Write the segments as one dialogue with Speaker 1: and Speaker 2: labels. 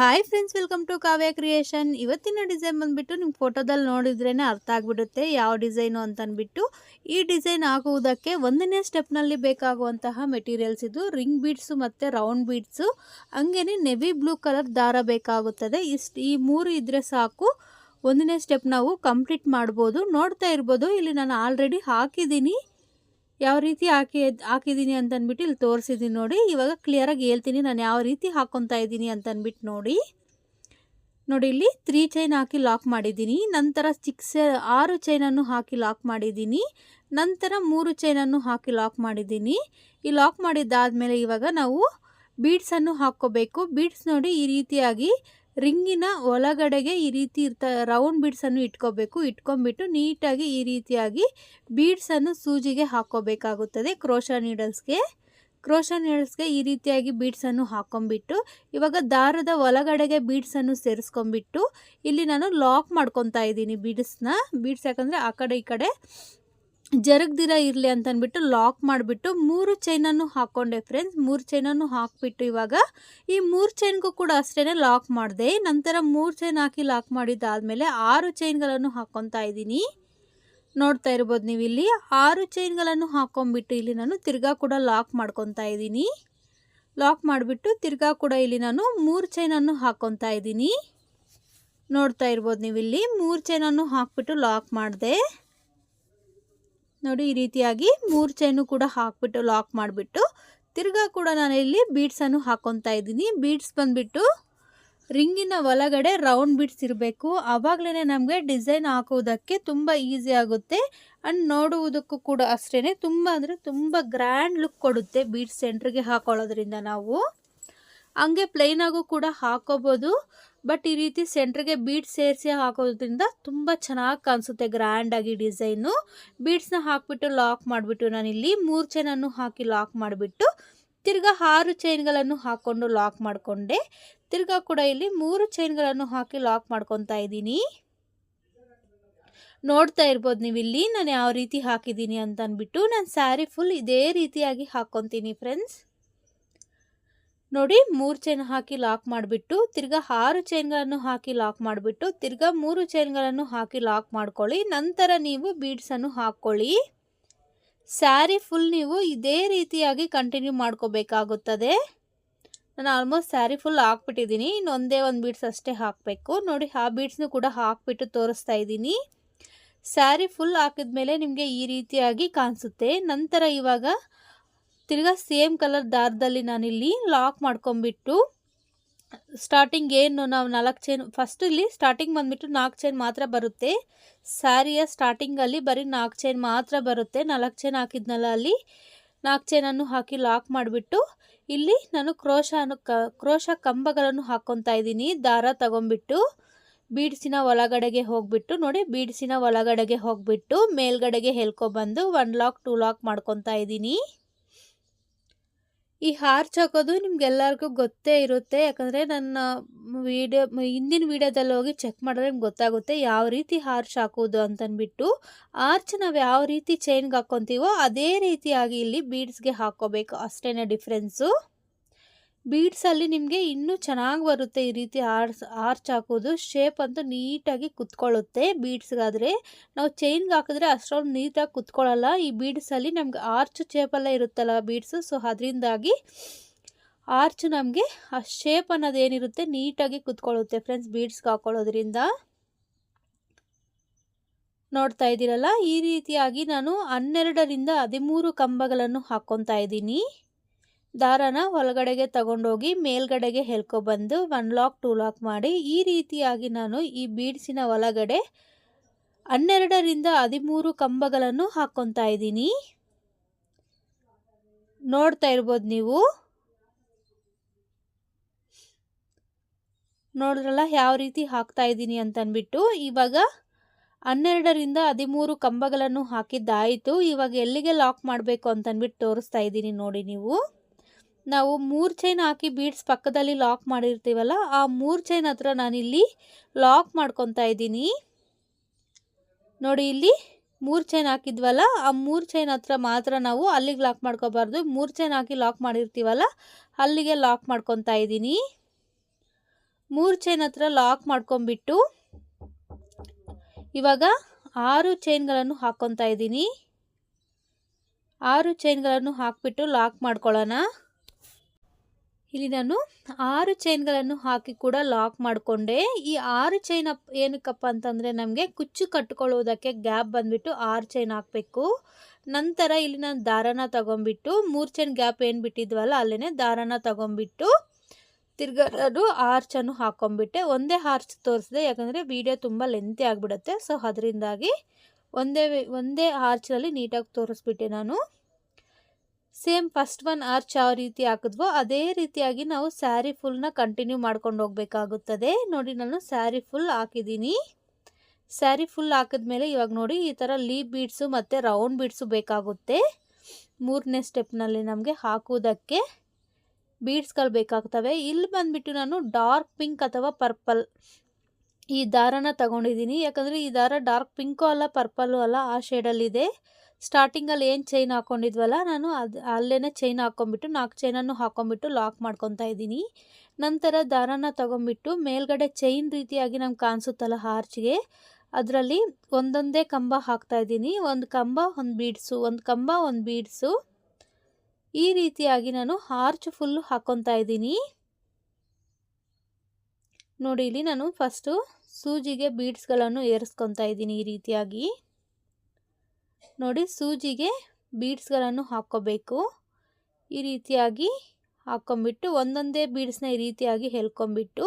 Speaker 1: Hi friends welcome to Kavya creation ಇವತ್ತಿನ design ಬಂದ್ಬಿಟ್ಟು ನಿಮ್ಮ ಫೋಟೋದಲ್ಲಿ ನೋಡಿದ್ರೇ ಅರ್ಥ ಆಗಿಬಿಡುತ್ತೆ ಯಾವ ಡಿಸೈನು ಅಂತನ್ಬಿಟ್ಟು ಈ ಡಿಸೈನ್ ಹಾಕುವುದಕ್ಕೆ ಒಂದನೇ ಸ್ಟೆಪ್ನಲ್ಲಿ ಬೇಕಾಗುವಂತಹ ಮೆಟೀರಿಯಲ್ಸ್ ಇದು. ರಿಂಗ್ ಬೀಡ್ಸು ಮತ್ತು ರೌಂಡ್ ಬೀಡ್ಸು ಹಂಗೇನೆ ನೆವಿ ಬ್ಲೂ ಕಲರ್ ದಾರ ಬೇಕಾಗುತ್ತದೆ. ಇಷ್ಟು ಈ ಮೂರು ಇದ್ರೆ ಸಾಕು. ಒಂದನೇ ಸ್ಟೆಪ್ ನಾವು ಕಂಪ್ಲೀಟ್ ಮಾಡ್ಬೋದು. ನೋಡ್ತಾ ಇರ್ಬೋದು. ಇಲ್ಲಿ ನಾನು ಆಲ್ರೆಡಿ ಹಾಕಿದ್ದೀನಿ. ಯಾವ ರೀತಿ ಹಾಕಿ ಹಾಕಿದ್ದೀನಿ ಅಂತ ಅಂದ್ಬಿಟ್ಟು ಇಲ್ಲಿ ತೋರಿಸಿದ್ದೀನಿ ನೋಡಿ. ಇವಾಗ ಕ್ಲಿಯರಾಗಿ ಹೇಳ್ತೀನಿ ನಾನು ಯಾವ ರೀತಿ ಹಾಕ್ಕೊತಾ ಇದ್ದೀನಿ ಅಂತ ಅಂದ್ಬಿಟ್ಟು ನೋಡಿ. ನೋಡಿ ಇಲ್ಲಿ ತ್ರೀ ಚೈನ್ ಹಾಕಿ ಲಾಕ್ ಮಾಡಿದ್ದೀನಿ. ನಂತರ ಸಿಕ್ಸ್ ಆರು ಚೈನನ್ನು ಹಾಕಿ ಲಾಕ್ ಮಾಡಿದ್ದೀನಿ. ನಂತರ ಮೂರು ಚೈನನ್ನು ಹಾಕಿ ಲಾಕ್ ಮಾಡಿದ್ದೀನಿ. ಈ ಲಾಕ್ ಮಾಡಿದ್ದಾದಮೇಲೆ ಇವಾಗ ನಾವು ಬೀಡ್ಸನ್ನು ಹಾಕ್ಕೋಬೇಕು. ಬೀಡ್ಸ್ ನೋಡಿ ಈ ರೀತಿಯಾಗಿ ರಿಂಗಿನ ಒಳಗಡೆಗೆ ಈ ರೀತಿ ಇರ್ತ ರೌಂಡ್ ಬೀಡ್ಸನ್ನು ಇಟ್ಕೋಬೇಕು. ಇಟ್ಕೊಂಡ್ಬಿಟ್ಟು ನೀಟಾಗಿ ಈ ರೀತಿಯಾಗಿ ಬೀಡ್ಸನ್ನು ಸೂಜಿಗೆ ಹಾಕೋಬೇಕಾಗುತ್ತದೆ ಕ್ರೋಶ ನೀಡಲ್ಸ್ಗೆ ಕ್ರೋಶ ನೀಡಲ್ಸ್ಗೆ ಈ ರೀತಿಯಾಗಿ ಬೀಡ್ಸನ್ನು ಹಾಕೊಂಬಿಟ್ಟು ಇವಾಗ ದಾರದ ಒಳಗಡೆಗೆ ಬೀಡ್ಸನ್ನು ಸೇರಿಸ್ಕೊಂಬಿಟ್ಟು ಇಲ್ಲಿ ನಾನು ಲಾಕ್ ಮಾಡ್ಕೊತಾ ಇದ್ದೀನಿ ಬೀಡ್ಸ್ನ ಬೀಡ್ಸ್ ಯಾಕಂದರೆ ಆ ಕಡೆ ಈ ಕಡೆ ಜರುಗ್ದಿರ ಇರಲಿ ಅಂತ ಅಂದ್ಬಿಟ್ಟು ಲಾಕ್ ಮಾಡಿಬಿಟ್ಟು ಮೂರು ಚೈನನ್ನು ಹಾಕ್ಕೊಂಡೆ ಫ್ರೆಂಡ್ಸ್ ಮೂರು ಚೈನನ್ನು ಹಾಕ್ಬಿಟ್ಟು ಇವಾಗ ಈ ಮೂರು ಚೈನ್ಗೂ ಕೂಡ ಅಷ್ಟೇ ಲಾಕ್ ಮಾಡಿದೆ. ನಂತರ ಮೂರು ಚೈನ್ ಹಾಕಿ ಲಾಕ್ ಮಾಡಿದ್ದಾದಮೇಲೆ ಆರು ಚೈನ್ಗಳನ್ನು ಹಾಕ್ಕೊತಾ ಇದ್ದೀನಿ. ನೋಡ್ತಾ ಇರ್ಬೋದು ನೀವು ಇಲ್ಲಿ ಆರು ಚೈನ್ಗಳನ್ನು ಹಾಕ್ಕೊಂಬಿಟ್ಟು ಇಲ್ಲಿ ನಾನು ತಿರ್ಗಾ ಕೂಡ ಲಾಕ್ ಮಾಡ್ಕೊತಾ ಇದ್ದೀನಿ. ಲಾಕ್ ಮಾಡಿಬಿಟ್ಟು ತಿರ್ಗಾ ಕೂಡ ಇಲ್ಲಿ ನಾನು ಮೂರು ಚೈನನ್ನು ಹಾಕ್ಕೊತಾ ಇದ್ದೀನಿ. ನೋಡ್ತಾ ಇರ್ಬೋದು ನೀವು ಇಲ್ಲಿ ಮೂರು ಚೈನನ್ನು ಹಾಕ್ಬಿಟ್ಟು ಲಾಕ್ ಮಾಡಿದೆ. ನೋಡಿ ಈ ರೀತಿಯಾಗಿ ಮೂರು ಚೈನು ಕೂಡ ಹಾಕ್ಬಿಟ್ಟು ಲಾಕ್ ಮಾಡಿಬಿಟ್ಟು ತಿರ್ಗಾ ಕೂಡ ನಾನು ಇಲ್ಲಿ ಬೀಡ್ಸನ್ನು ಹಾಕ್ಕೊತಾ ಇದ್ದೀನಿ. ಬೀಡ್ಸ್ ಬಂದುಬಿಟ್ಟು ರಿಂಗಿನ ಒಳಗಡೆ ರೌಂಡ್ ಬೀಡ್ಸ್ ಇರಬೇಕು. ಆವಾಗಲೇ ನಮಗೆ ಡಿಸೈನ್ ಹಾಕುವುದಕ್ಕೆ ತುಂಬ ಈಸಿ ಆಗುತ್ತೆ. ಆ್ಯಂಡ್ ನೋಡುವುದಕ್ಕೂ ಕೂಡ ಅಷ್ಟೇ ತುಂಬ ಅಂದರೆ ತುಂಬ ಗ್ರ್ಯಾಂಡ್ ಲುಕ್ ಕೊಡುತ್ತೆ ಬೀಡ್ಸ್ ಸೆಂಟ್ರಿಗೆ ಹಾಕೊಳ್ಳೋದ್ರಿಂದ ನಾವು. ಹಂಗೆ ಪ್ಲೈನಾಗೂ ಕೂಡ ಹಾಕೋಬೋದು. ಬಟ್ ಈ ರೀತಿ ಸೆಂಟ್ರಿಗೆ ಬೀಡ್ಸ್ ಸೇರಿಸಿ ಹಾಕೋದ್ರಿಂದ ತುಂಬ ಚೆನ್ನಾಗಿ ಕಾಣಿಸುತ್ತೆ ಗ್ರ್ಯಾಂಡಾಗಿ ಡಿಸೈನು ಬೀಡ್ಸ್ನ ಹಾಕಿಬಿಟ್ಟು ಲಾಕ್ ಮಾಡಿಬಿಟ್ಟು ನಾನಿಲ್ಲಿ ಮೂರು ಚೈನನ್ನು ಹಾಕಿ ಲಾಕ್ ಮಾಡಿಬಿಟ್ಟು ತಿರ್ಗಾ ಆರು ಚೈನ್ಗಳನ್ನು ಹಾಕ್ಕೊಂಡು ಲಾಕ್ ಮಾಡಿಕೊಂಡೆ. ತಿರ್ಗಾ ಕೂಡ ಇಲ್ಲಿ ಮೂರು ಚೈನ್ಗಳನ್ನು ಹಾಕಿ ಲಾಕ್ ಮಾಡ್ಕೊತಾ ಇದ್ದೀನಿ. ನೋಡ್ತಾ ಇರ್ಬೋದು ನೀವು ಇಲ್ಲಿ ನಾನು ಯಾವ ರೀತಿ ಹಾಕಿದ್ದೀನಿ ಅಂತ ಅಂದ್ಬಿಟ್ಟು ನಾನು ಸ್ಯಾರಿ ಫುಲ್ ಇದೇ ರೀತಿಯಾಗಿ ಹಾಕ್ಕೊತೀನಿ ಫ್ರೆಂಡ್ಸ್ ನೋಡಿ ಮೂರು ಚೈನ್ ಹಾಕಿ ಲಾಕ್ ಮಾಡಿಬಿಟ್ಟು, ತಿರ್ಗಾ ಆರು ಚೈನ್ಗಳನ್ನು ಹಾಕಿ ಲಾಕ್ ಮಾಡಿಬಿಟ್ಟು, ತಿರ್ಗಾ ಮೂರು ಚೈನ್ಗಳನ್ನು ಹಾಕಿ ಲಾಕ್ ಮಾಡ್ಕೊಳ್ಳಿ. ನಂತರ ನೀವು ಬೀಡ್ಸನ್ನು ಹಾಕ್ಕೊಳ್ಳಿ. ಸ್ಯಾರಿ ಫುಲ್ ನೀವು ಇದೇ ರೀತಿಯಾಗಿ ಕಂಟಿನ್ಯೂ ಮಾಡ್ಕೋಬೇಕಾಗುತ್ತದೆ. ನಾನು ಆಲ್ಮೋಸ್ಟ್ ಸ್ಯಾರಿ ಫುಲ್ ಹಾಕ್ಬಿಟ್ಟಿದ್ದೀನಿ. ಇನ್ನೊಂದೇ ಒಂದು ಬೀಡ್ಸ್ ಅಷ್ಟೇ ಹಾಕಬೇಕು. ನೋಡಿ, ಆ ಬೀಡ್ಸ್ನು ಕೂಡ ಹಾಕ್ಬಿಟ್ಟು ತೋರಿಸ್ತಾ ಇದ್ದೀನಿ. ಸ್ಯಾರಿ ಫುಲ್ ಹಾಕಿದ ಮೇಲೆ ನಿಮಗೆ ಈ ರೀತಿಯಾಗಿ ಕಾಣಿಸುತ್ತೆ. ನಂತರ ಇವಾಗ ತಿರ್ಗಾ ಸೇಮ್ ಕಲರ್ ದಾರದಲ್ಲಿ ನಾನಿಲ್ಲಿ ಲಾಕ್ ಮಾಡ್ಕೊಂಬಿಟ್ಟು ಸ್ಟಾರ್ಟಿಂಗ್ ಏನು ನಾವು ನಾಲ್ಕು ಚೈನ್ ಫಸ್ಟ್ ಇಲ್ಲಿ ಸ್ಟಾರ್ಟಿಂಗ್ ಬಂದುಬಿಟ್ಟು ನಾಲ್ಕು ಚೈನ್ ಮಾತ್ರ ಬರುತ್ತೆ. ಸ್ಯಾರಿಯ ಸ್ಟಾರ್ಟಿಂಗಲ್ಲಿ ಬರೀ ನಾಲ್ಕು ಚೈನ್ ಮಾತ್ರ ಬರುತ್ತೆ. ನಾಲ್ಕು ಚೈನ್ ಹಾಕಿದ್ನಲ್ಲ ಅಲ್ಲಿ, ನಾಲ್ಕು ಚೈನನ್ನು ಹಾಕಿ ಲಾಕ್ ಮಾಡಿಬಿಟ್ಟು ಇಲ್ಲಿ ನಾನು ಕ್ರೋಶನ ಕ, ಕ್ರೋಶ ಕಂಬಗಳನ್ನು ಹಾಕ್ಕೊತಾ ಇದ್ದೀನಿ. ದಾರ ತಗೊಂಬಿಟ್ಟು ಬೀಡ್ಸಿನ ಒಳಗಡೆಗೆ ಹೋಗ್ಬಿಟ್ಟು, ನೋಡಿ ಬೀಡ್ಸಿನ ಒಳಗಡೆಗೆ ಹೋಗ್ಬಿಟ್ಟು ಮೇಲ್ಗಡೆಗೆ ಹೇಳ್ಕೊಬಂದು ಒನ್ ಲಾಕ್ ಟೂ ಲಾಕ್ ಮಾಡ್ಕೊತಾ ಇದ್ದೀನಿ. ಈ ಹಾರ್ಚ್ ಹಾಕೋದು ನಿಮ್ಗೆಲ್ಲರಿಗೂ ಗೊತ್ತೇ ಇರುತ್ತೆ. ಯಾಕಂದರೆ ನನ್ನ ವೀಡಿಯೋ ಹಿಂದಿನ ವೀಡಿಯೋದಲ್ಲಿ ಹೋಗಿ ಚೆಕ್ ಮಾಡಿದ್ರೆ ನಿಮ್ಗೆ ಗೊತ್ತಾಗುತ್ತೆ ಯಾವ ರೀತಿ ಹಾರ್ಚ್ ಹಾಕೋದು ಅಂತಂದ್ಬಿಟ್ಟು ಆರ್ಚ್ ನಾವು ಯಾವ ರೀತಿ ಚೈನ್ಗೆ ಹಾಕ್ಕೊತೀವೋ ಅದೇ ರೀತಿಯಾಗಿ ಇಲ್ಲಿ ಬೀಡ್ಸ್ಗೆ ಹಾಕ್ಕೋಬೇಕು ಅಷ್ಟೇ ಡಿಫ್ರೆನ್ಸು. ಬೀಡ್ಸಲ್ಲಿ ನಿಮಗೆ ಇನ್ನೂ ಚೆನ್ನಾಗಿ ಬರುತ್ತೆ ಈ ರೀತಿ ಆರ್ಸ್, ಆರ್ಚ್ ಹಾಕೋದು. ಶೇಪ್ ಅಂತೂ ನೀಟಾಗಿ ಕುತ್ಕೊಳ್ಳುತ್ತೆ ಬೀಡ್ಸ್ಗಾದರೆ. ನಾವು ಚೈನ್ಗೆ ಹಾಕಿದ್ರೆ ಅಷ್ಟೊಂದು ನೀಟಾಗಿ ಕುತ್ಕೊಳ್ಳಲ್ಲ. ಈ ಬೀಡ್ಸಲ್ಲಿ ನಮ್ಗೆ ಆರ್ಚ್ ಶೇಪಲ್ಲೇ ಇರುತ್ತಲ್ಲ ಬೀಡ್ಸು. ಸೊ, ಅದರಿಂದಾಗಿ ಆರ್ಚ್ ನಮಗೆ ಆ ಶೇಪ್ ಅನ್ನೋದು ಏನಿರುತ್ತೆ ನೀಟಾಗಿ ಕುತ್ಕೊಳ್ಳುತ್ತೆ ಫ್ರೆಂಡ್ಸ್ ಬೀಡ್ಸ್ಗೆ ಹಾಕೊಳ್ಳೋದ್ರಿಂದ. ನೋಡ್ತಾ ಇದ್ದೀರಲ್ಲ? ಈ ರೀತಿಯಾಗಿ ನಾನು ಹನ್ನೆರಡರಿಂದ ಹದಿಮೂರು ಕಂಬಗಳನ್ನು ಹಾಕ್ಕೊತಾ ಇದ್ದೀನಿ. ದಾರನ ಒಳಗಡೆಗೆ ತಗೊಂಡೋಗಿ ಮೇಲ್ಗಡೆಗೆ ಹೇಳ್ಕೊಬಂದು ಒನ್ ಲಾಕ್ ಟೂ ಲಾಕ್ ಮಾಡಿ ಈ ರೀತಿಯಾಗಿ ನಾನು ಈ ಬೀಡ್ಸಿನ ಒಳಗಡೆ ಹನ್ನೆರಡರಿಂದ ಹದಿಮೂರು ಕಂಬಗಳನ್ನು ಹಾಕ್ಕೊತಾ ಇದ್ದೀನಿ. ನೋಡ್ತಾ ಇರ್ಬೋದು ನೀವು. ನೋಡಿದ್ರಲ್ಲ ಯಾವ ರೀತಿ ಹಾಕ್ತಾ ಇದ್ದೀನಿ ಅಂತನ್ಬಿಟ್ಟು ಇವಾಗ ಹನ್ನೆರಡರಿಂದ ಹದಿಮೂರು ಕಂಬಗಳನ್ನು ಹಾಕಿದ್ದಾಯಿತು. ಇವಾಗ ಎಲ್ಲಿಗೆ ಲಾಕ್ ಮಾಡಬೇಕು ಅಂತನ್ಬಿಟ್ಟು ತೋರಿಸ್ತಾ ಇದ್ದೀನಿ ನೋಡಿ ನೀವು. ನಾವು ಮೂರು ಚೈನ್ ಹಾಕಿ ಬೀಡ್ಸ್ ಪಕ್ಕದಲ್ಲಿ ಲಾಕ್ ಮಾಡಿರ್ತೀವಲ್ಲ, ಆ ಮೂರು ಚೈನ್ ಹತ್ರ ನಾನಿಲ್ಲಿ ಲಾಕ್ ಮಾಡ್ಕೊತಾ ಇದ್ದೀನಿ. ನೋಡಿ, ಇಲ್ಲಿ ಮೂರು ಚೈನ್ ಹಾಕಿದ್ವಲ್ಲ, ಆ ಮೂರು ಚೈನ್ ಹತ್ರ ಮಾತ್ರ ನಾವು ಅಲ್ಲಿಗೆ ಲಾಕ್ ಮಾಡ್ಕೋಬಾರ್ದು. ಮೂರು ಚೈನ್ ಹಾಕಿ ಲಾಕ್ ಮಾಡಿರ್ತೀವಲ್ಲ, ಅಲ್ಲಿಗೆ ಲಾಕ್ ಮಾಡ್ಕೊತಾ ಇದ್ದೀನಿ. ಮೂರು ಚೈನ್ ಹತ್ರ ಲಾಕ್ ಮಾಡ್ಕೊಂಬಿಟ್ಟು ಇವಾಗ ಆರು ಚೈನ್ಗಳನ್ನು ಹಾಕ್ಕೊತಾ ಇದ್ದೀನಿ. ಆರು ಚೈನ್ಗಳನ್ನು ಹಾಕಿಬಿಟ್ಟು ಲಾಕ್ ಮಾಡ್ಕೊಳ್ಳೋಣ. ಇಲ್ಲಿ ನಾನು ಆರು ಚೈನ್ಗಳನ್ನು ಹಾಕಿ ಕೂಡ ಲಾಕ್ ಮಾಡಿಕೊಂಡೆ. ಈ ಆರು ಚೈನ್ ಅಪ್ ಏನಕ್ಕಪ್ಪ ಅಂತಂದರೆ ನಮಗೆ ಕುಚ್ಚು ಕಟ್ಕೊಳ್ಳೋದಕ್ಕೆ ಗ್ಯಾಪ್ ಬಂದುಬಿಟ್ಟು ಆರು ಚೈನ್ ಹಾಕಬೇಕು. ನಂತರ ಇಲ್ಲಿ ನಾನು ದಾರನ ತಗೊಂಬಿಟ್ಟು, ಮೂರು ಚೈನ್ ಗ್ಯಾಪ್ ಏನು ಬಿಟ್ಟಿದ್ವಲ್ಲ ಅಲ್ಲೇ ದಾರನ ತಗೊಂಬಿಟ್ಟು ತಿರ್ಗದು ಆರ್ಚನ್ನು ಹಾಕೊಂಡ್ಬಿಟ್ಟೆ. ಒಂದೇ ಆರ್ಚ್ ತೋರಿಸಿದೆ, ಯಾಕಂದರೆ ವಿಡಿಯೋ ತುಂಬ ಲೆಂತಿ ಆಗಿಬಿಡುತ್ತೆ. ಸೊ ಅದರಿಂದಾಗಿ ಒಂದೇ ಒಂದೇ ಆರ್ಚಲ್ಲಿ ನೀಟಾಗಿ ತೋರಿಸ್ಬಿಟ್ಟೆ ನಾನು. ಸೇಮ್ ಫಸ್ಟ್ ಒನ್ ಆರ್ಚ್ ಯಾವ ರೀತಿ ಹಾಕಿದ್ವೋ ಅದೇ ರೀತಿಯಾಗಿ ನಾವು ಸ್ಯಾರಿ ಫುಲ್ನ ಕಂಟಿನ್ಯೂ ಮಾಡ್ಕೊಂಡು ಹೋಗಬೇಕಾಗುತ್ತದೆ. ನೋಡಿ ನಾನು ಸ್ಯಾರಿ ಫುಲ್ ಹಾಕಿದ್ದೀನಿ. ಸ್ಯಾರಿ ಫುಲ್ ಹಾಕಿದ್ಮೇಲೆ ಇವಾಗ ನೋಡಿ ಈ ಥರ ಲೀಪ್ ಬೀಡ್ಸು ಮತ್ತು ರೌಂಡ್ ಬೀಡ್ಸು ಬೇಕಾಗುತ್ತೆ. ಮೂರನೇ ಸ್ಟೆಪ್ನಲ್ಲಿ ನಮಗೆ ಹಾಕುವುದಕ್ಕೆ ಬೀಡ್ಸ್ಗಳು ಬೇಕಾಗ್ತವೆ. ಇಲ್ಲಿ ಬಂದುಬಿಟ್ಟು ನಾನು ಡಾರ್ಕ್ ಪಿಂಕ್ ಅಥವಾ ಪರ್ಪಲ್ ಈ ದಾರನ ತಗೊಂಡಿದ್ದೀನಿ. ಯಾಕಂದರೆ ಈ ದಾರ ಡಾರ್ಕ್ ಪಿಂಕು ಅಲ್ಲ ಪರ್ಪಲ್ಲು ಅಲ್ಲ ಆ ಶೇಡಲ್ಲಿದೆ. ಸ್ಟಾರ್ಟಿಂಗಲ್ಲಿ ಏನು ಚೈನ್ ಹಾಕ್ಕೊಂಡಿದ್ವಲ್ಲ ನಾನು ಅದು ಅಲ್ಲೇ ಚೈನ್ ಹಾಕ್ಕೊಂಬಿಟ್ಟು ನಾಲ್ಕು ಚೈನನ್ನು ಹಾಕ್ಕೊಂಬಿಟ್ಟು ಲಾಕ್ ಮಾಡ್ಕೊತಾ ಇದ್ದೀನಿ. ನಂತರ ದಾರನ ತೊಗೊಂಬಿಟ್ಟು ಮೇಲ್ಗಡೆ ಚೈನ್ ರೀತಿಯಾಗಿ ನಮ್ಗೆ ಕಾಣಿಸುತ್ತಲ್ಲ ಹಾರ್ಚ್ಗೆ ಅದರಲ್ಲಿ ಒಂದೊಂದೇ ಕಂಬ ಹಾಕ್ತಾ ಇದ್ದೀನಿ. ಒಂದು ಕಂಬ, ಒಂದು ಬೀಡ್ಸು ಒಂದು ಕಂಬ, ಒಂದು ಬೀಡ್ಸು ಈ ರೀತಿಯಾಗಿ ನಾನು ಹಾರ್ಚ್ ಫುಲ್ಲು ಹಾಕ್ಕೊತಾ ಇದ್ದೀನಿ. ನೋಡಿ, ಇಲ್ಲಿ ನಾನು ಫಸ್ಟು ಸೂಜಿಗೆ ಬೀಡ್ಸ್ಗಳನ್ನು ಏರಿಸ್ಕೊತಾ ಇದ್ದೀನಿ ಈ ರೀತಿಯಾಗಿ. ನೋಡಿ ಸೂಜಿಗೆ ಬೀಡ್ಸ್ಗಳನ್ನು ಹಾಕ್ಕೋಬೇಕು. ಈ ರೀತಿಯಾಗಿ ಹಾಕ್ಕೊಂಬಿಟ್ಟು ಒಂದೊಂದೇ ಬೀಡ್ಸ್ನ ಈ ರೀತಿಯಾಗಿ ಹೇಳ್ಕೊಂಬಿಟ್ಟು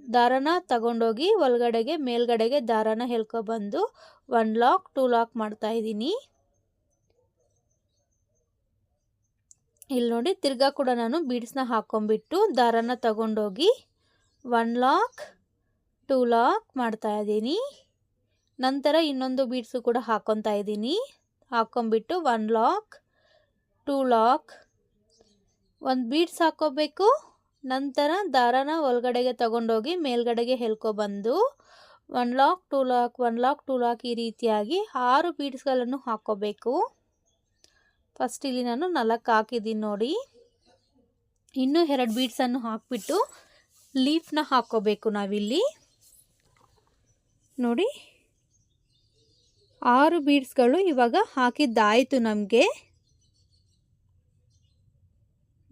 Speaker 1: ದಾರನ ತಗೊಂಡೋಗಿ ಒಳಗಡೆಗೆ ಮೇಲ್ಗಡೆಗೆ ದಾರನ ಹೇಳ್ಕೊಬಂದು ಒನ್ ಲಾಕ್, ಟೂ ಲಾಕ್ ಮಾಡ್ತಾ ಇದ್ದೀನಿ. ಇಲ್ಲಿ ನೋಡಿ ತಿರ್ಗಾ ಕೂಡ ನಾನು ಬೀಡ್ಸ್ನ ಹಾಕ್ಕೊಂಬಿಟ್ಟು ದಾರನ ತಗೊಂಡೋಗಿ ಒನ್ ಲಾಕ್, ಟೂ ಲಾಕ್ ಮಾಡ್ತಾಯಿದ್ದೀನಿ ನಂತರ ಇನ್ನೊಂದು ಬೀಡ್ಸು ಕೂಡ ಹಾಕ್ಕೊತಾ ಇದ್ದೀನಿ. ಹಾಕೊಂಬಿಟ್ಟು ಒನ್ ಲಾಕ್ ಟೂ ಲಾಕ್ ಒಂದು ಬೀಡ್ಸ್ ಹಾಕ್ಕೋಬೇಕು ನಂತರ ದಾರನ ಒಳಗಡೆಗೆ ತಗೊಂಡೋಗಿ ಮೇಲ್ಗಡೆಗೆ ಹೇಳ್ಕೊಬಂದು one lock two lock one lock two lock ಈ ರೀತಿಯಾಗಿ ಆರು ಬೀಡ್ಸ್ಗಳನ್ನು ಹಾಕ್ಕೋಬೇಕು ಫಸ್ಟ್ ಇಲ್ಲಿ ನಾನು ನಾಲ್ಕು ಹಾಕಿದ್ದೀನಿ ನೋಡಿ. ಇನ್ನೂ ಎರಡು ಬೀಡ್ಸನ್ನು ಹಾಕಿಬಿಟ್ಟು ಲೀಫ್ನ ಹಾಕ್ಕೋಬೇಕು ನಾವಿಲ್ಲಿ. ನೋಡಿ. ಆರು ಬೀಡ್ಸ್ಗಳು ಇವಾಗ ಹಾಕಿದ್ದಾಯಿತು ನಮಗೆ.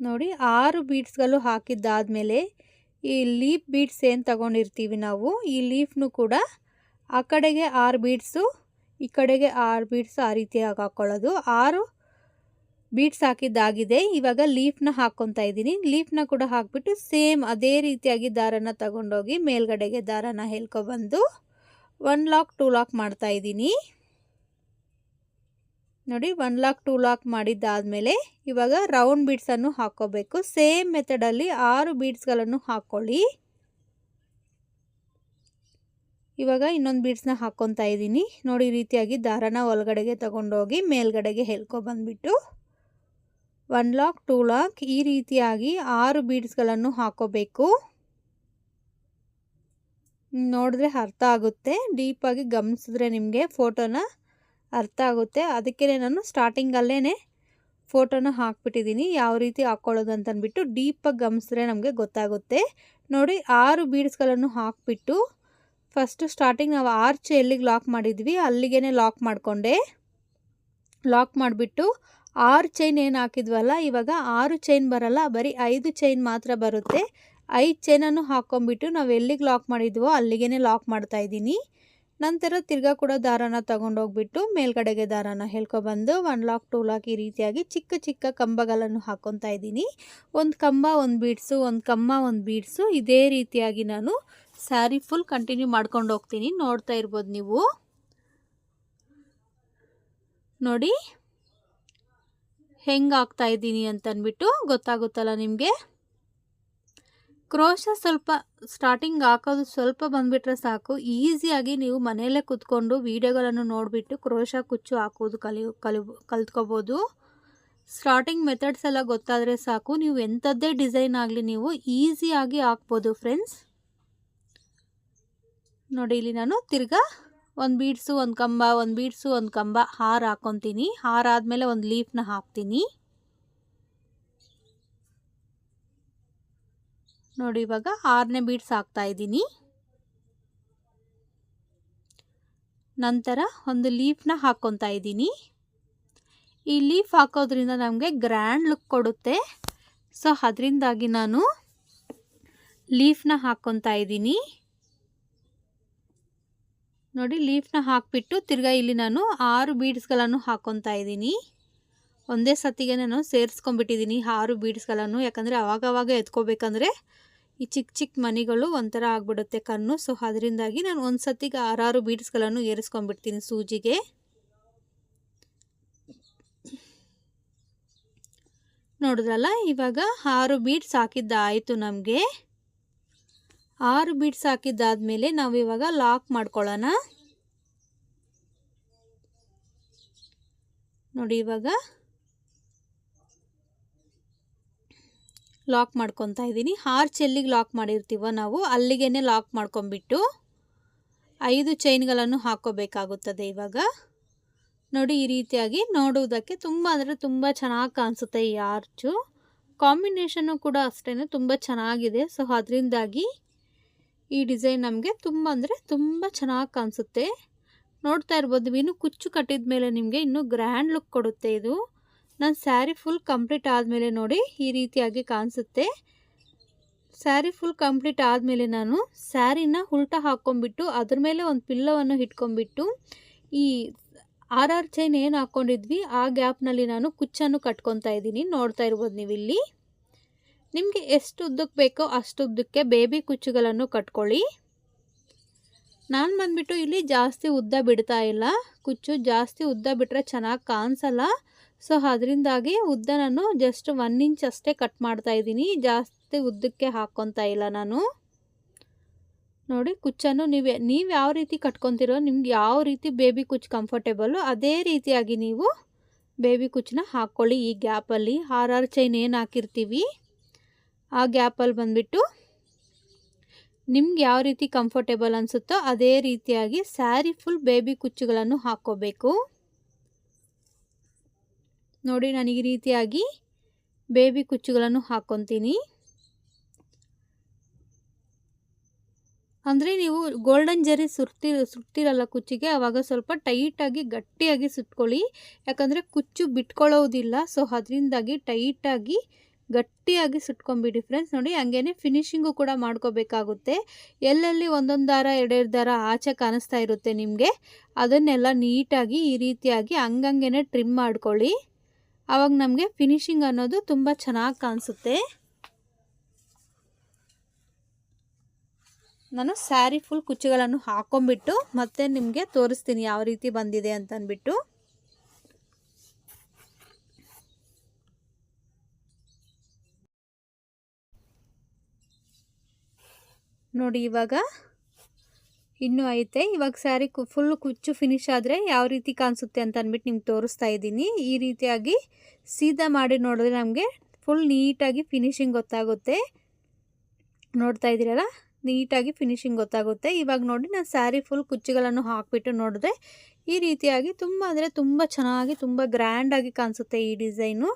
Speaker 1: ನೋಡಿ, ಆರು ಬೀಡ್ಸ್ಗಳು ಹಾಕಿದ್ದಾದಮೇಲೆ ಈ ಲೀಫ್ ಬೀಡ್ಸ್ ಏನು ತಗೊಂಡಿರ್ತೀವಿ ನಾವು? ಈ ಲೀಫ್ನು ಕೂಡ ಆ ಕಡೆಗೆ ಆರು ಬೀಡ್ಸು, ಈ ಕಡೆಗೆ ಆರು ಬೀಡ್ಸ್ ಆ ರೀತಿಯಾಗಿ ಹಾಕ್ಕೊಳ್ಳೋದು ಆರು ಬೀಡ್ಸ್ ಹಾಕಿದ್ದಾಗಿದೆ. ಇವಾಗ ಲೀಫ್ನ ಹಾಕ್ಕೊತಾ ಇದ್ದೀನಿ. ಲೀಫ್ನ ಕೂಡ ಹಾಕ್ಬಿಟ್ಟು ಸೇಮ್ ಅದೇ ರೀತಿಯಾಗಿ ದಾರನ ತಗೊಂಡೋಗಿ ಮೇಲ್ಗಡೆಗೆ ದಾರನ ಹೇಳ್ಕೊಬಂದು ಒನ್ ಲಾಕ್, ಟೂ ಲಾಕ್ ಮಾಡ್ತಾ ಇದ್ದೀನಿ. ನೋಡಿ ಒನ್ ಲಾಕ್ ಟೂ ಲಾಕ್ ಮಾಡಿದ್ದಾದಮೇಲೆ ಇವಾಗ ರೌಂಡ್ ಬೀಡ್ಸನ್ನು ಹಾಕ್ಕೋಬೇಕು. ಸೇಮ್ ಮೆಥಡಲ್ಲಿ ಆರು ಬೀಡ್ಸ್ಗಳನ್ನು ಹಾಕ್ಕೊಳ್ಳಿ. ಇವಾಗ ಇನ್ನೊಂದು ಬೀಡ್ಸ್ನ ಹಾಕ್ಕೊತಾ ಇದ್ದೀನಿ. ನೋಡಿ ರೀತಿಯಾಗಿ ದಾರನ ಒಳಗಡೆಗೆ ತಗೊಂಡೋಗಿ ಮೇಲ್ಗಡೆಗೆ ಹೇಳ್ಕೊಬಂದ್ಬಿಟ್ಟು ಒನ್ ಲಾಕ್ ಟೂ ಲಾಕ್ ಈ ರೀತಿಯಾಗಿ ಆರು ಬೀಡ್ಸ್ಗಳನ್ನು ಹಾಕೋಬೇಕು ನೋಡಿದ್ರೆ ಅರ್ಥ ಆಗುತ್ತೆ. ಡೀಪಾಗಿ ಗಮನಿಸಿದ್ರೆ ನಿಮಗೆ ಫೋಟೋನ ಅರ್ಥ ಆಗುತ್ತೆ. ಅದಕ್ಕೇ ನಾನು ಸ್ಟಾರ್ಟಿಂಗಲ್ಲೇ ಫೋಟೋನ ಹಾಕ್ಬಿಟ್ಟಿದ್ದೀನಿ. ಯಾವ ರೀತಿ ಹಾಕ್ಕೊಳ್ಳೋದು ಅಂತಂದ್ಬಿಟ್ಟು ಡೀಪಾಗಿ ಗಮನಿಸಿದ್ರೆ ನಮಗೆ ಗೊತ್ತಾಗುತ್ತೆ. ನೋಡಿ, ಆರು ಬೀಡ್ಸ್ಗಳನ್ನು ಹಾಕ್ಬಿಟ್ಟು ಫಸ್ಟು ಸ್ಟಾರ್ಟಿಂಗ್ ನಾವು ಆರ್ಚ್ ಎಲ್ಲಿಗೆ ಲಾಕ್ ಮಾಡಿದ್ವಿ ಅಲ್ಲಿಗೆ ಲಾಕ್ ಮಾಡಿಕೊಂಡೆ. ಲಾಕ್ ಮಾಡಿಬಿಟ್ಟು ಆರು ಚೈನ್ ಏನು ಹಾಕಿದ್ವಲ್ಲ, ಇವಾಗ ಆರು ಚೈನ್ ಬರಲ್ಲ, ಬರೀ ಐದು ಚೈನ್ ಮಾತ್ರ ಬರುತ್ತೆ. ಐದು ಚೈನನ್ನು ಹಾಕ್ಕೊಂಬಿಟ್ಟು ನಾವು ಎಲ್ಲಿಗೆ ಲಾಕ್ ಮಾಡಿದ್ವೋ ಅಲ್ಲಿಗೆ ಲಾಕ್ ಮಾಡ್ತಾಯಿದ್ದೀನಿ ನಂತರ ತಿರ್ಗಾ ಕೂಡ ದಾರಾನ ತಗೊಂಡೋಗ್ಬಿಟ್ಟು ಮೇಲ್ಗಡೆಗೆ ದಾರಾನ ಹೇಳ್ಕೊಬಂದು ಒನ್ ಲಾಕ್ ಟೂ ಲಾಕ್ ಈ ರೀತಿಯಾಗಿ ಚಿಕ್ಕ ಚಿಕ್ಕ ಕಂಬಗಳನ್ನು ಹಾಕ್ಕೊತಾ ಇದ್ದೀನಿ. ಒಂದು ಕಂಬ, ಒಂದು ಬೀಡ್ಸು ಒಂದು ಕಂಬ ಒಂದು ಬೀಡ್ಸು ಇದೇ ರೀತಿಯಾಗಿ ನಾನು ಸ್ಯಾರಿ ಫುಲ್ ಕಂಟಿನ್ಯೂ ಮಾಡ್ಕೊಂಡು ಹೋಗ್ತೀನಿ. ನೋಡ್ತಾ ಇರ್ಬೋದು ನೀವು. ನೋಡಿ, ಹೆಂಗೆ ಆಗ್ತಾ ಇದ್ದೀನಿ ಅಂತನ್ಬಿಟ್ಟು ಗೊತ್ತಾಗುತ್ತಲ್ಲ ನಿಮಗೆ? ಕ್ರೋಶ ಸ್ವಲ್ಪ ಸ್ಟಾರ್ಟಿಂಗ್ ಹಾಕೋದು ಸ್ವಲ್ಪ ಬಂದುಬಿಟ್ರೆ ಸಾಕು. ಈಸಿಯಾಗಿ ನೀವು ಮನೆಯಲ್ಲೇ ಕೂತ್ಕೊಂಡು ವೀಡಿಯೋಗಳನ್ನು ನೋಡಿಬಿಟ್ಟು ಕ್ರೋಶ ಕುಚ್ಚು ಹಾಕೋದು ಕಲಿ ಕಲಿ, ಕಲ್ತ್ಕೋಬೋದು. ಸ್ಟಾರ್ಟಿಂಗ್ ಮೆಥಡ್ಸ್ ಎಲ್ಲ ಗೊತ್ತಾದರೆ ಸಾಕು. ನೀವು ಎಂಥದ್ದೇ ಡಿಸೈನ್ ಆಗಲಿ ನೀವು ಈಸಿಯಾಗಿ ಹಾಕ್ಬೋದು ಫ್ರೆಂಡ್ಸ್ ನೋಡಿ, ಇಲ್ಲಿ ನಾನು ತಿರ್ಗಾ ಒಂದು ಬೀಡ್ಸು ಒಂದು ಕಂಬ, ಒಂದು ಬೀಡ್ಸು ಒಂದು ಕಂಬ ಹಾರ ಹಾಕ್ಕೊತೀನಿ ಹಾರ ಆದಮೇಲೆ ಒಂದು ಲೀಫ್ನ ಹಾಕ್ತೀನಿ. ನೋಡಿ, ಇವಾಗ ಆರನೇ ಬೀಡ್ಸ್ ಹಾಕ್ತಾ ಇದ್ದೀನಿ. ನಂತರ ಒಂದು ಲೀಫ್ನ ಹಾಕ್ಕೊತಾ ಇದ್ದೀನಿ. ಈ ಲೀಫ್ ಹಾಕೋದ್ರಿಂದ ನಮಗೆ ಗ್ರ್ಯಾಂಡ್ ಲುಕ್ ಕೊಡುತ್ತೆ. ಸೊ ಅದರಿಂದಾಗಿ ನಾನು ಲೀಫ್ನ ಹಾಕ್ಕೊತಾ ಇದ್ದೀನಿ. ನೋಡಿ ಲೀಫ್ನ ಹಾಕಿಬಿಟ್ಟು ತಿರ್ಗಾ ಇಲ್ಲಿ ನಾನು ಆರು ಬೀಡ್ಸ್ಗಳನ್ನು ಹಾಕ್ಕೊತಾ ಇದ್ದೀನಿ. ಒಂದೇ ಸತಿಗೆ ನಾನು ಸೇರಿಸ್ಕೊಂಡ್ಬಿಟ್ಟಿದ್ದೀನಿ ಆರು ಬೀಡ್ಸ್ಗಳನ್ನು ಯಾಕಂದರೆ ಅವಾಗವಾಗ ಎತ್ಕೋಬೇಕಂದ್ರೆ ಈ ಚಿಕ್ಕ ಚಿಕ್ಕ ಮನೆಗಳು ಒಂಥರ ಆಗಿಬಿಡುತ್ತೆ ಕಣ್ಣು. ಸೊ ಅದರಿಂದಾಗಿ ನಾನು ಒಂದು ಸತಿಗೆ ಆರಾರು ಬೀಡ್ಸ್ಗಳನ್ನು ಏರಿಸ್ಕೊಂಡ್ಬಿಡ್ತೀನಿ ಸೂಜಿಗೆ. ನೋಡಿದ್ರಲ್ಲ, ಇವಾಗ ಆರು ಬೀಡ್ಸ್ ಹಾಕಿದ್ದಾಯಿತು ನಮಗೆ. ಆರು ಬೀಡ್ಸ್ ಹಾಕಿದ್ದಾದಮೇಲೆ ನಾವು ಇವಾಗ ಲಾಕ್ ಮಾಡ್ಕೊಳ್ಳೋಣ. ನೋಡಿ ಇವಾಗ ಲಾಕ್ ಮಾಡ್ಕೊತಾ ಇದ್ದೀನಿ. ಆರು ಚೆಲ್ಲಿಗೆ ಲಾಕ್ ಮಾಡಿರ್ತೀವ ನಾವು ಅಲ್ಲಿಗೆ ಲಾಕ್ ಮಾಡ್ಕೊಂಬಿಟ್ಟು ಐದು ಚೈನ್ಗಳನ್ನು ಹಾಕೋಬೇಕಾಗುತ್ತದೆ ಇವಾಗ. ನೋಡಿ ಈ ರೀತಿಯಾಗಿ ನೋಡುವುದಕ್ಕೆ ತುಂಬ ಅಂದರೆ ತುಂಬ ಚೆನ್ನಾಗಿ ಕಾಣಿಸುತ್ತೆ ಈ ಆರ್ಚು ಕಾಂಬಿನೇಷನ್ನು ಕೂಡ ಅಷ್ಟೇ ತುಂಬ ಚೆನ್ನಾಗಿದೆ. ಸೊ ಅದರಿಂದಾಗಿ ಈ ಡಿಸೈನ್ ನಮಗೆ ತುಂಬ ಅಂದರೆ ತುಂಬ ಚೆನ್ನಾಗಿ ಕಾಣಿಸುತ್ತೆ. ನೋಡ್ತಾ ಇರ್ಬೋದು ಇನ್ನು ಕುಚ್ಚು ಕಟ್ಟಿದ ಮೇಲೆ ನಿಮಗೆ ಇನ್ನೂ ಗ್ರ್ಯಾಂಡ್ ಲುಕ್ ಕೊಡುತ್ತೆ ಇದು. ನನ್ನ ಸ್ಯಾರಿ ಫುಲ್ ಕಂಪ್ಲೀಟ್ ಆದಮೇಲೆ ನೋಡಿ ಈ ರೀತಿಯಾಗಿ ಕಾಣಿಸುತ್ತೆ ಸ್ಯಾರಿ ಫುಲ್ ಕಂಪ್ಲೀಟ್ ಆದಮೇಲೆ ನಾನು ಸ್ಯಾರಿನ ಉಲ್ಟಾ ಹಾಕ್ಕೊಂಬಿಟ್ಟು ಅದ್ರ ಮೇಲೆ ಒಂದು ಪಿಲ್ಲವನ್ನು ಇಟ್ಕೊಂಬಿಟ್ಟು ಈ ಆರ್ ಆರ್ ಚೈನ್ ಏನು ಹಾಕ್ಕೊಂಡಿದ್ವಿ ಆ ಗ್ಯಾಪ್ನಲ್ಲಿ ನಾನು ಕುಚ್ಚನ್ನು ಕಟ್ಕೊತಾ ಇದ್ದೀನಿ. ನೋಡ್ತಾ ಇರ್ಬೋದು ನೀವು ಇಲ್ಲಿ ನಿಮಗೆ ಎಷ್ಟು ಉದ್ದಕ್ಕೆ ಬೇಕೋ ಅಷ್ಟು ಉದ್ದಕ್ಕೆ ಬೇಬಿ ಕುಚ್ಚುಗಳನ್ನು ಕಟ್ಕೊಳ್ಳಿ. ನಾನು ಬಂದ್ಬಿಟ್ಟು ಇಲ್ಲಿ ಜಾಸ್ತಿ ಉದ್ದ ಬಿಡ್ತಾ ಇಲ್ಲ. ಕುಚ್ಚು ಜಾಸ್ತಿ ಉದ್ದ ಬಿಟ್ಟರೆ ಚೆನ್ನಾಗಿ ಕಾಣಿಸಲ್ಲ ಸೊ ಅದರಿಂದಾಗಿ ಉದ್ದ ನಾನು ಜಸ್ಟ್ ಒನ್ ಇಂಚ್ ಅಷ್ಟೇ ಕಟ್ ಮಾಡ್ತಾ ಇದ್ದೀನಿ. ಜಾಸ್ತಿ ಉದ್ದಕ್ಕೆ ಹಾಕ್ಕೊತಾ ಇಲ್ಲ ನಾನು. ನೋಡಿ, ಕುಚ್ಚನ್ನು ನೀವು ನೀವು ಯಾವ ರೀತಿ ಕಟ್ಕೊತಿರೋ, ನಿಮ್ಗೆ ಯಾವ ರೀತಿ ಬೇಬಿ ಕುಚ್ ಕಂಫರ್ಟೇಬಲ್ಲು ಅದೇ ರೀತಿಯಾಗಿ ನೀವು ಬೇಬಿ ಕುಚ್ಚನ್ನ ಹಾಕ್ಕೊಳ್ಳಿ ಈ ಗ್ಯಾಪಲ್ಲಿ ಆರ್ ಆರ್ ಚೈನ್ ಏನು ಹಾಕಿರ್ತೀವಿ, ಆ ಗ್ಯಾಪಲ್ಲಿ ಬಂದುಬಿಟ್ಟು ನಿಮ್ಗೆ ಯಾವ ರೀತಿ ಕಂಫರ್ಟೇಬಲ್ ಅನಿಸುತ್ತೋ, ಅದೇ ರೀತಿಯಾಗಿ ಸ್ಯಾರಿ ಫುಲ್ ಬೇಬಿ ಕುಚ್ಚುಗಳನ್ನು ಹಾಕ್ಕೋಬೇಕು. ನೋಡಿ ನಾನು ಈ ರೀತಿಯಾಗಿ ಬೇಬಿ ಕುಚ್ಚುಗಳನ್ನು ಹಾಕ್ಕೊತೀನಿ ಅಂದರೆ ನೀವು ಗೋಲ್ಡನ್ ಜರಿ ಸುರ್ತಿ, ಸುರ್ತಿರಲ್ಲ ಕುಚ್ಚಿಗೆ ಆವಾಗ ಸ್ವಲ್ಪ ಟೈಟಾಗಿ, ಗಟ್ಟಿಯಾಗಿ ಸುಟ್ಕೊಳ್ಳಿ. ಯಾಕಂದರೆ ಕುಚ್ಚು ಬಿಟ್ಕೊಳ್ಳೋದಿಲ್ಲ ಸೊ ಅದರಿಂದಾಗಿ ಟೈಟಾಗಿ, ಗಟ್ಟಿಯಾಗಿ ಸುಟ್ಕೊಂಬಿಡಿ ಫ್ರೆಂಡ್ಸ್ ನೋಡಿ, ಹಂಗೇನೆ ಫಿನಿಶಿಂಗು ಕೂಡ ಮಾಡ್ಕೋಬೇಕಾಗುತ್ತೆ. ಎಲ್ಲೆಲ್ಲಿ ಒಂದೊಂದು ದಾರ, ಎರಡೆರಡು ದಾರ ಆಚೆ ಕಾಣಿಸ್ತಾ ಇರುತ್ತೆ ನಿಮಗೆ. ಅದನ್ನೆಲ್ಲ ನೀಟಾಗಿ ಈ ರೀತಿಯಾಗಿ ಹಂಗಂಗೆ ಟ್ರಿಮ್ ಮಾಡ್ಕೊಳ್ಳಿ. ಆವಾಗ ನಮಗೆ ಫಿನಿಶಿಂಗ್ ಅನ್ನೋದು ತುಂಬ ಚೆನ್ನಾಗಿ ಕಾಣಿಸುತ್ತೆ. ನಾನು ಸ್ಯಾರಿ ಫುಲ್ ಕುಚ್ಚುಗಳನ್ನು ಹಾಕೊಂಡ್ಬಿಟ್ಟು ಮತ್ತೆ ನಿಮಗೆ ತೋರಿಸ್ತೀನಿ ಯಾವ ರೀತಿ ಬಂದಿದೆ ಅಂತ ಅಂದ್ಬಿಟ್ಟು ನೋಡಿ ಇವಾಗ ಇನ್ನೂ ಐತೆ. ಇವಾಗ ಸ್ಯಾರಿ ಕು ಫುಲ್ ಕುಚ್ಚು ಫಿನಿಶ್ ಆದರೆ ಯಾವ ರೀತಿ ಕಾಣಿಸುತ್ತೆ ಅಂತ ಅಂದ್ಬಿಟ್ಟು ನಿಮ್ಗೆ ತೋರಿಸ್ತಾ ಇದ್ದೀನಿ. ಈ ರೀತಿಯಾಗಿ ಸೀದಾ ಮಾಡಿ ನೋಡಿದ್ರೆ ನಮಗೆ ಫುಲ್ ನೀಟಾಗಿ ಫಿನಿಶಿಂಗ್ ಗೊತ್ತಾಗುತ್ತೆ. ನೋಡ್ತಾ ಇದ್ದೀರಲ್ಲ? ನೀಟಾಗಿ ಫಿನಿಶಿಂಗ್ ಗೊತ್ತಾಗುತ್ತೆ. ಇವಾಗ ನೋಡಿ ನಾನು ಸ್ಯಾರಿ ಫುಲ್ ಕುಚ್ಚುಗಳನ್ನು ಹಾಕಿಬಿಟ್ಟು ನೋಡಿದ್ರೆ ಈ ರೀತಿಯಾಗಿ ತುಂಬ ಅಂದರೆ ತುಂಬ ಚೆನ್ನಾಗಿ ತುಂಬ ಗ್ರ್ಯಾಂಡಾಗಿ ಕಾಣಿಸುತ್ತೆ ಈ ಡಿಸೈನು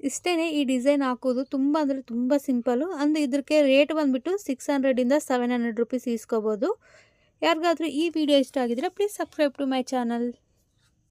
Speaker 1: ಇಷ್ಟೇ ಈ ಡಿಸೈನ್ ಹಾಕೋದು ತುಂಬ ಅಂದರೆ ತುಂಬ ಸಿಂಪಲ್ಲು. ಅಂದರೆ ಇದಕ್ಕೆ ರೇಟ್ ಬಂದುಬಿಟ್ಟು ಸಿಕ್ಸ್ ಹಂಡ್ರೆಡಿಂದ ಸೆವೆನ್ ಹಂಡ್ರೆಡ್ ರುಪೀಸ್ ಇಸ್ಕೋಬೋದು ಯಾರಿಗಾದರೂ ಈ ವಿಡಿಯೋ ಇಷ್ಟ ಆಗಿದ್ರೆ please subscribe to my channel